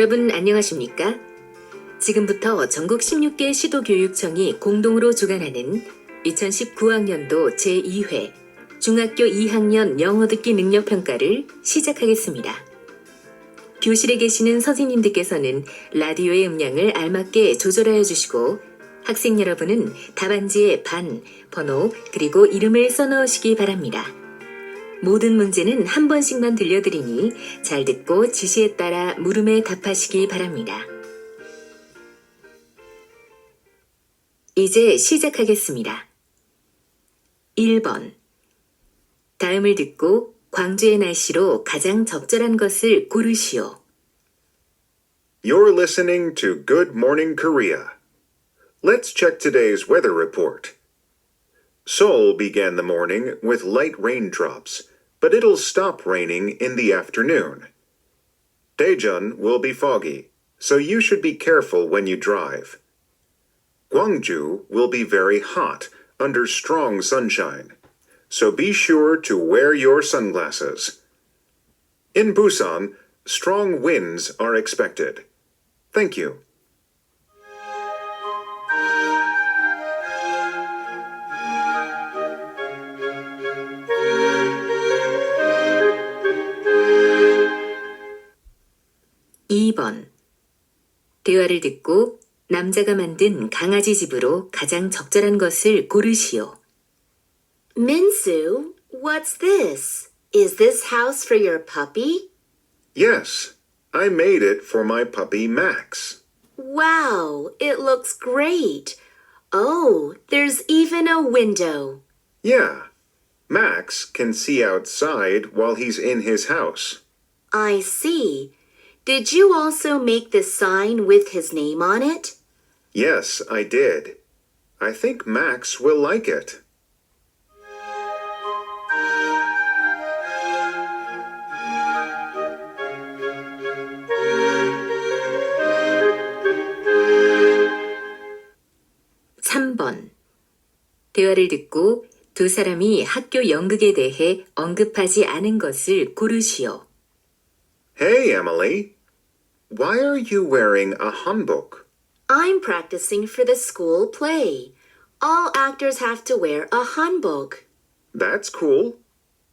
여러분 안녕하십니까? 지금부터 전국 16개 시도교육청이 공동으로 주관하는 2019학년도 제2회 중학교 2학년 영어 듣기 능력 평가를 시작하겠습니다. 교실에 계시는 선생님들께서는 라디오의 음량을 알맞게 조절하여 주시고 학생 여러분은 답안지에 반, 번호, 그리고 이름을 써넣으시기 바랍니다. 모든 문제는 한 번씩만 들려드리니 잘 듣고 지시에 따라 물음에 답하시기 바랍니다. 이제 시작하겠습니다. 1번. 다음을 듣고 광주의 날씨로 가장 적절한 것을 고르시오. You're listening to Good Morning Korea. Let's check today's weather report. Seoul began the morning with light raindrops, but it'll stop raining in the afternoon. Daejeon will be foggy, so you should be careful when you drive. Gwangju will be very hot under strong sunshine, so be sure to wear your sunglasses. In Busan, strong winds are expected. Thank you. 2번. 대화를 듣고 남자가 만든 강아지 집으로 가장 적절한 것을 고르시오. Minsu, what's this? Is this house for your puppy? Yes, I made it for my puppy Max. Wow, it looks great. Oh, there's even a window. Yeah, Max can see outside while he's in his house. I see. Did you also make the sign with his name on it? Yes, I did. I think Max will like it. 3번. 대화를 듣고 두 사람이 학교 연극에 대해 언급하지 않은 것을 고르시오. Hey, Emily. Why are you wearing a hanbok? I'm practicing for the school play. All actors have to wear a hanbok. That's cool.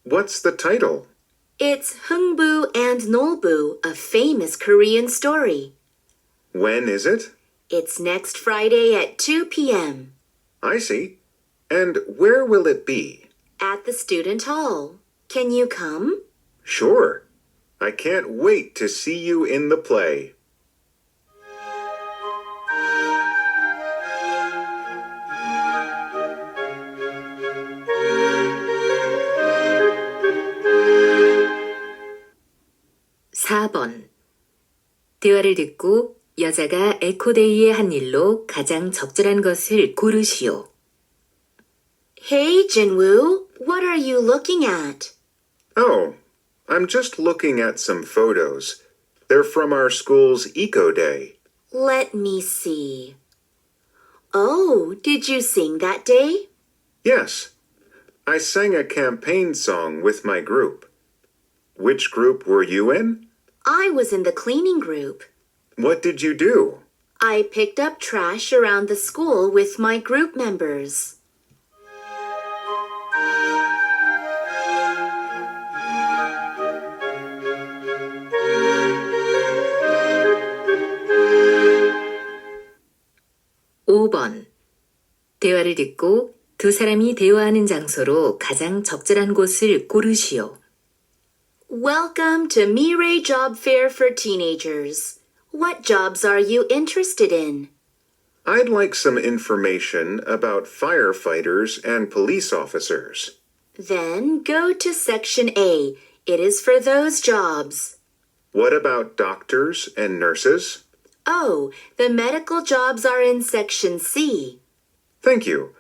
What's the title? It's Hungbu and Nolbu, a famous Korean story. When is it? It's next Friday at 2 p.m. I see. And where will it be? at the student hall. Can you come? Sure. I can't wait to see you in the play. 4번. 대화를 듣고 여자가 에코데이의 한 일로 가장 적절한 것을 고르시오. Hey, Jinwoo, what are you looking at? Oh, I'm just looking at some photos. They're from our school's Eco Day. Let me see. Oh, did you sing that day? Yes, I sang a campaign song with my group. Which group were you in? I was in the cleaning group. What did you do? I picked up trash around the school with my group members. 5번. 대화를 듣고 두 사람이 대화하는 장소로 가장 적절한 곳을 고르시오. Welcome to Mirai Job Fair for Teenagers. What jobs are you interested in? I'd like some information about firefighters and police officers. Then go to Section A. It is for those jobs. What about doctors and nurses? Oh, the medical jobs are in Section C. Thank you.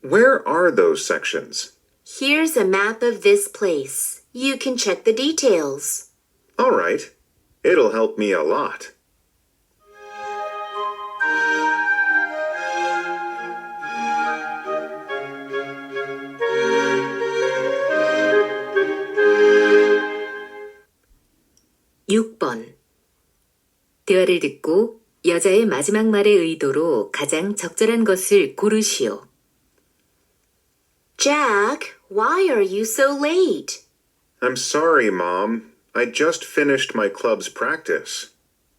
Where are those sections? Here's a map of this place. You can check the details. All right. It'll help me a lot. 대화를 듣고 여자의 마지막 말의 의도로 가장 적절한 것을 고르시오. Jack, why are you so late? I'm sorry, Mom. I just finished my club's practice.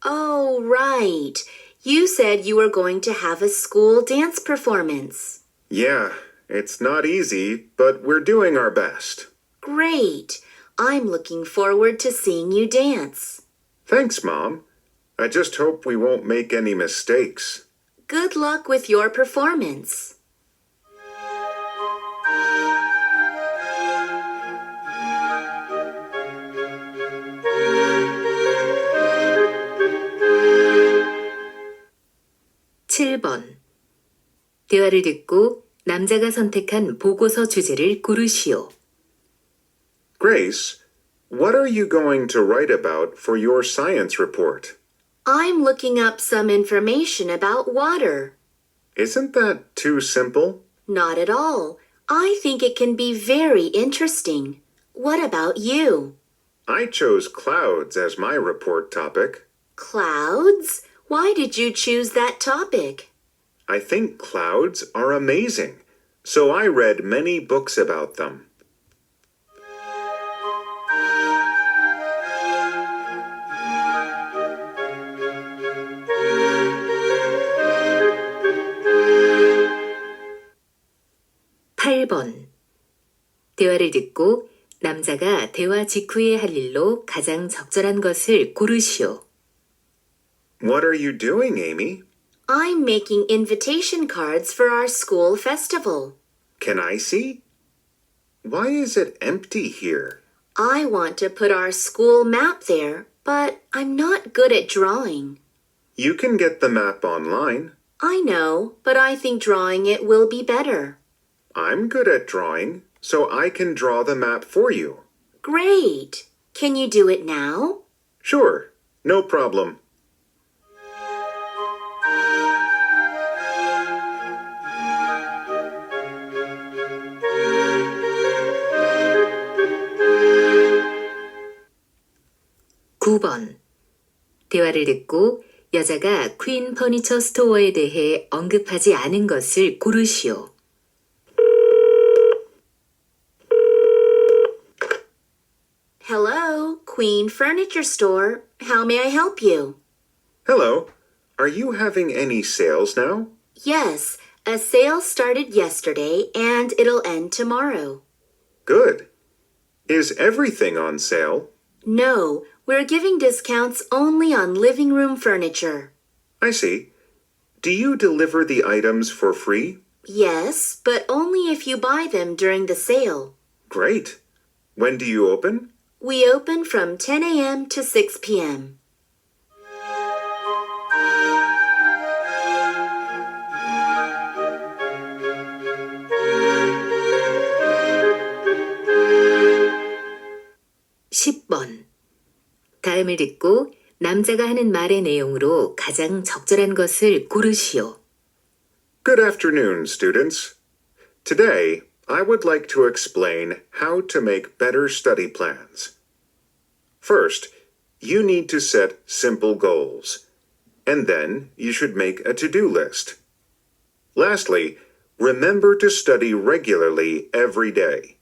Oh, right. You said you were going to have a school dance performance. Yeah, it's not easy, but we're doing our best. Great. I'm looking forward to seeing you dance. Thanks, Mom. I just hope we won't make any mistakes. Good luck with your performance. 칠 번 대화를 듣고 남자가 선택한 보고서 주제를 고르시오. Grace, what are you going to write about for your science report? I'm looking up some information about water. Isn't that too simple? Not at all. I think it can be very interesting. What about you? I chose clouds as my report topic. Clouds? Why did you choose that topic? I think clouds are amazing, so I read many books about them. 팔 번 대화를 듣고 남자가 대화 직후에 할 일로 가장 적절한 것을 고르시오. What are you doing, Amy? I'm making invitation cards for our school festival. Can I see? Why is it empty here? I want to put our school map there, but I'm not good at drawing. You can get the map online. I know, but I think drawing it will be better. I'm good at drawing, so I can draw the map for you. Great! Can you do it now? Sure, no problem. 구 번 대화를 듣고 여자가 퀸 퍼니처 스토어에 대해 언급하지 않은 것을 고르시오. Hello, Queen Furniture Store. How may I help you? Hello, are you having any sales now? Yes, a sale started yesterday and it'll end tomorrow. Good. Is everything on sale? No, we're giving discounts only on living room furniture. I see. Do you deliver the items for free? Yes, but only if you buy them during the sale. Great. When do you open? We open from 10 a.m. to 6 p.m. 십번 다음을 듣고 남자가 하는 말의 내용으로 가장 적절한 것을 고르시오. Good afternoon, students. Today, I would like to explain how to make better study plans. First, you need to set simple goals, and then you should make a to do list. Lastly, remember to study regularly every day.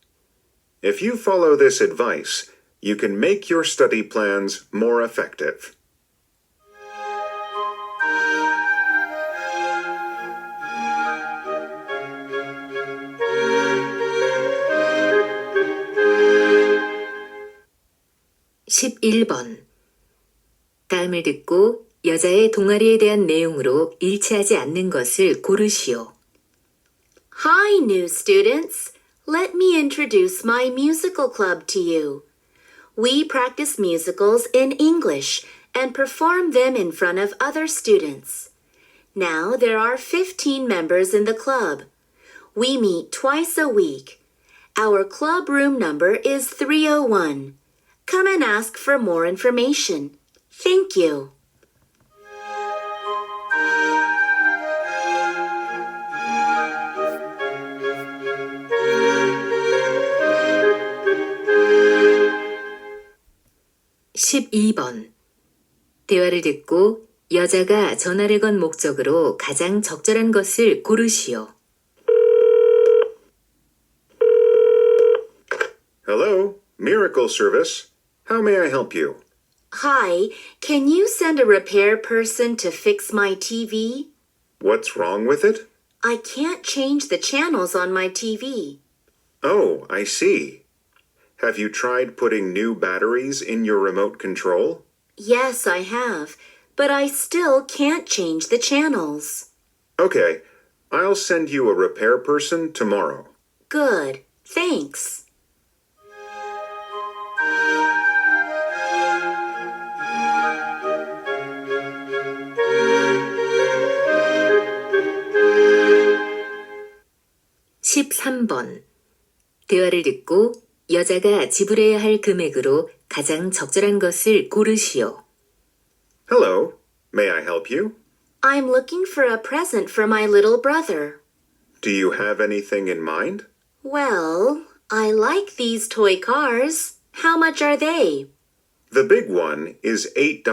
If you follow this advice, you can make your study plans more effective. 십일 번 다음을 듣고 여자의 동아리에 대한 내용으로 일치하지 않는 것을 고르시오. Hi, new students. Let me introduce my musical club to you. We practice musicals in English and perform them in front of other students. Now there are 15 members in the club. We meet twice a week. Our club room number is 301. Come and ask for more information. Thank you. 십이 번 대화를 듣고 여자가 전화를 건 목적으로 가장 적절한 것을 고르시오. Hello, Miracle Service. How may I help you? Hi, can you send a repair person to fix my TV? What's wrong with it? I can't change the channels on my TV. Oh, I see. Have you tried putting new batteries in your remote control? Yes, I have, but I still can't change the channels. Okay, I'll send you a repair person tomorrow. Good, thanks. 십삼 번 대화를 듣고 여자가 지불해야 할 금액으로 가장 적절한 것을 고르시오. Hello, may I help you? I'm looking for a present for my little brother. Do you have anything in mind? Well, I like these toy cars. How much are they? The big one is $8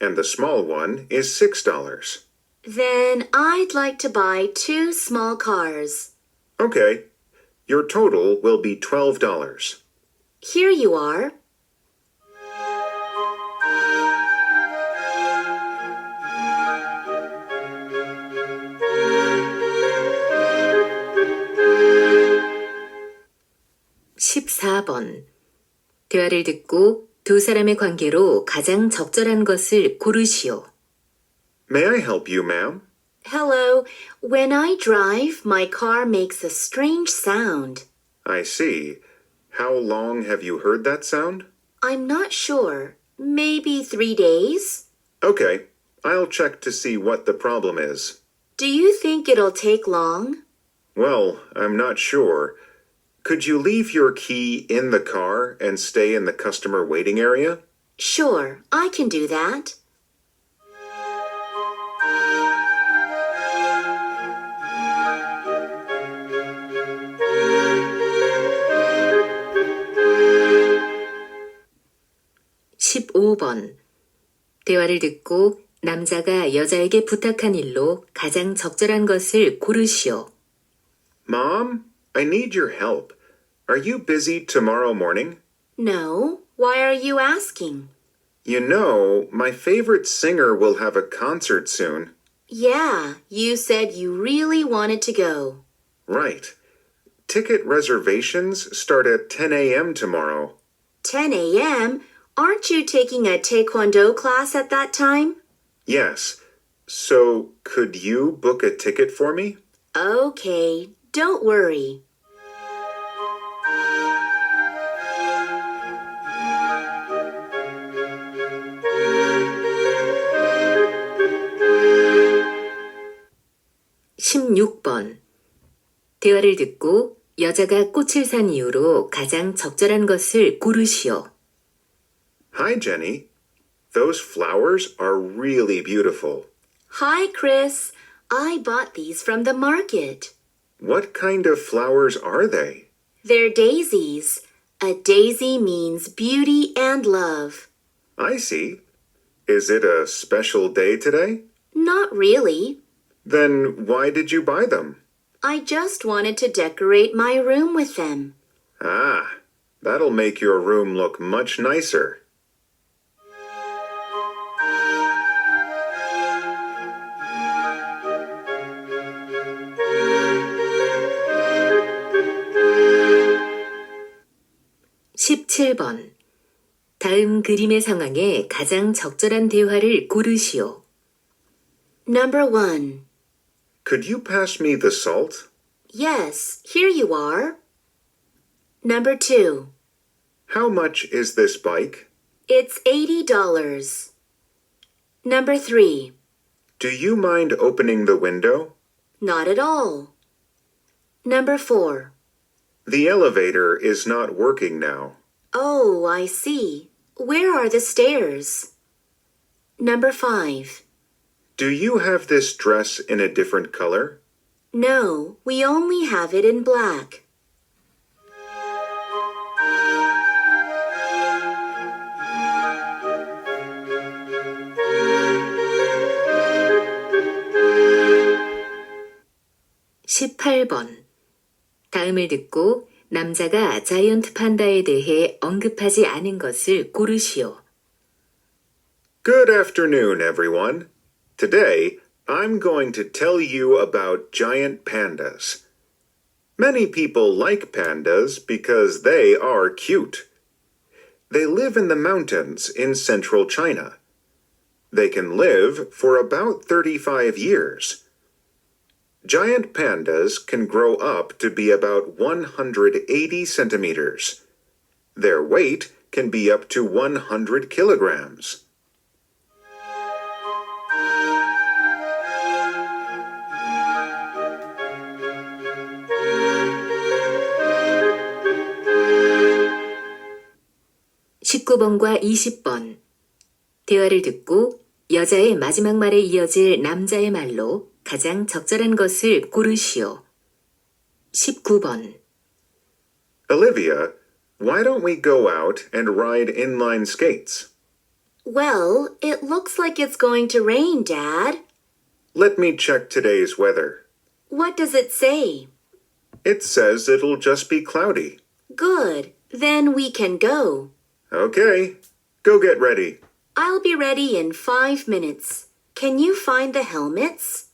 and the small one is $6. Then I'd like to buy two small cars. Okay, your total will be $12. Here you are. 십사 번 대화를 듣고 두 사람의 관계로 가장 적절한 것을 고르시오. May I help you, ma'am? Hello. When I drive, my car makes a strange sound. I see. How long have you heard that sound? I'm not sure. Maybe three days? Okay, I'll check to see what the problem is. Do you think it'll take long? Well, I'm not sure. Could you leave your key in the car and stay in the customer waiting area? Sure, I can do that. 십오 번 대화를 듣고 남자가 여자에게 부탁한 일로 가장 적절한 것을 고르시오. Mom, I need your help. Are you busy tomorrow morning? No. Why are you asking? You know, my favorite singer will have a concert soon. Yeah, you said you really wanted to go. Right. Ticket reservations start at 10 a.m. tomorrow. 10 a.m.? Aren't you taking a taekwondo class at that time? Yes. So, could you book a ticket for me? Okay, don't worry. 십육 번 대화를 듣고 여자가 꽃을 산 이후로 가장 적절한 것을 고르시오. Hi, Jenny. Those flowers are really beautiful. Hi, Chris. I bought these from the market. What kind of flowers are they? They're daisies. A daisy means beauty and love. I see. Is it a special day today? Not really. Then why did you buy them? I just wanted to decorate my room with them. Ah, that'll make your room look much nicer. 십칠 번 다음 그림의 상황에 가장 적절한 대화를 고르시오. Number one. Could you pass me the salt? Yes, here you are. Number two. How much is this bike? It's $80. Number three. Do you mind opening the window? Not at all. Number four. The elevator is not working now. Oh, I see. Where are the stairs? Number five. Do you have this dress in a different color? No, we only have it in black. (18번) 다음을 듣고 남자가 자이언트 판다에 대해 언급하지 않은 것을 고르시오. Good afternoon, everyone. Today, I'm going to tell you about giant pandas. Many people like pandas because they are cute. They live in the mountains in central China. They can live for about 35 years. Giant pandas can grow up to be about 180 centimeters. Their weight can be up to 100 kilograms. 십구 번과 20번. 대화를 듣고 여자의 마지막 말에 이어질 남자의 말로 가장 적절한 것을 고르시오. 19번. Olivia, why don't we go out and ride inline skates? Well, it looks like it's going to rain, Dad. Let me check today's weather. What does it say? It says it'll just be cloudy. Good. Then we can go. Okay, go get ready. I'll be ready in five minutes. Can you find the helmets?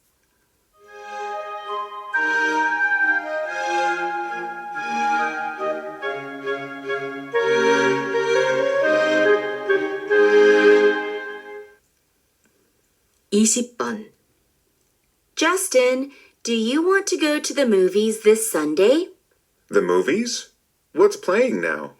20번. Justin, do you want to go to the movies this Sunday? The movies? What's playing now?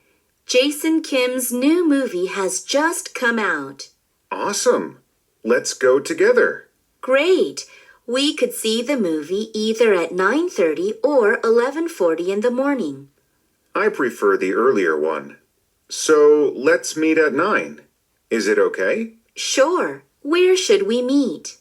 Jason Kim's new movie has just come out. Awesome. Let's go together. Great. We could see the movie either at 9:30 or 11:40 in the morning. I prefer the earlier one. So, let's meet at 9. Is it okay? Sure. Where should we meet?